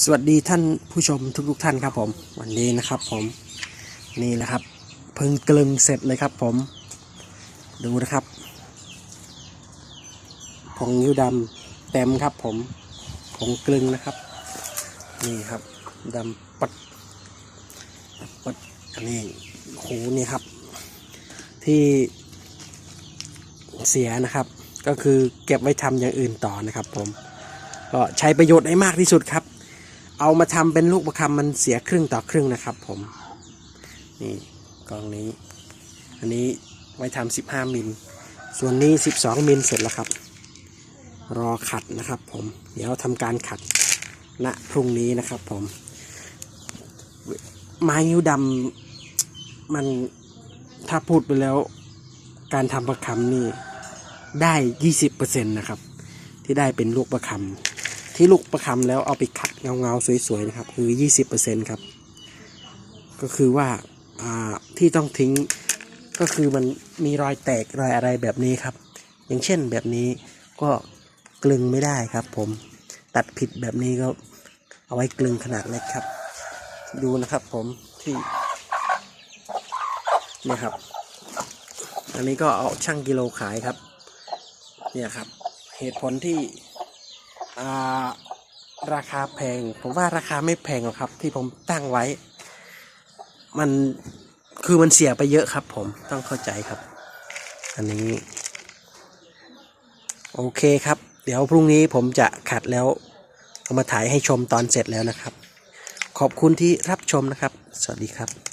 สวัสดีท่านผู้ชมทุกๆท่านครับผมวันนี้นะครับผมนี่แหละครับเพิ่งกลึงเสร็จเลยครับผม ดูนะครับผงยิ้วดำเต็มครับผมผงกลึงนะครับ นี่ครับดำปัดปัดอันนี้โหนี่ครับ ที่เสียนะครับ ก็คือเก็บไว้ทำอย่างอื่นต่อนะครับผมก็ใช้ประโยชน์ให้มากที่สุดครับ เอามาทำเป็นลูกประคำมันเสียครึ่งต่อครึ่งนะครับ ผม นี่กล่องนี้ อันนี้ไว้ทำ15 มิล ส่วนนี้ 12 มิลเสร็จแล้วครับ รอขัดนะครับ ผม เดี๋ยวทำการขัดณพรุ่งนี้นะครับ ผม ไม้ยิ้วดำมันถ้าพูดไปแล้ว การทำประคำนี่ได้ 20%นะครับ ที่ได้เป็นลูกประคำ ที่ลูกประคำแล้วเอาไปขัดเงาเงาๆสวยๆนะครับ คือ 20%ครับ ก็คือว่าอ่าที่ต้องทิ้งก็คือมันมีรอยแตกรอยอะไรแบบนี้ครับ อย่างเช่นแบบนี้ก็กลึงไม่ได้ครับ ผมตัดผิดแบบนี้ก็เอาไว้กลึงขนาดเล็กครับ ดูนะครับผมที่เนี่ยครับ อันนี้ก็เอาช่างกิโลขายครับ เนี่ยครับ เหตุผลที่ ราคาแพง ผมว่าราคาไม่แพงหรอกครับ ที่ผมตั้งไว้ มันคือมันเสียไปเยอะครับ ผมต้องเข้าใจครับ อันนี้ โอเคครับ เดี๋ยวพรุ่งนี้ผมจะขัดแล้วเอามาถ่ายให้ชมตอนเสร็จแล้วนะครับ ขอบคุณที่รับชมนะครับ สวัสดีครับ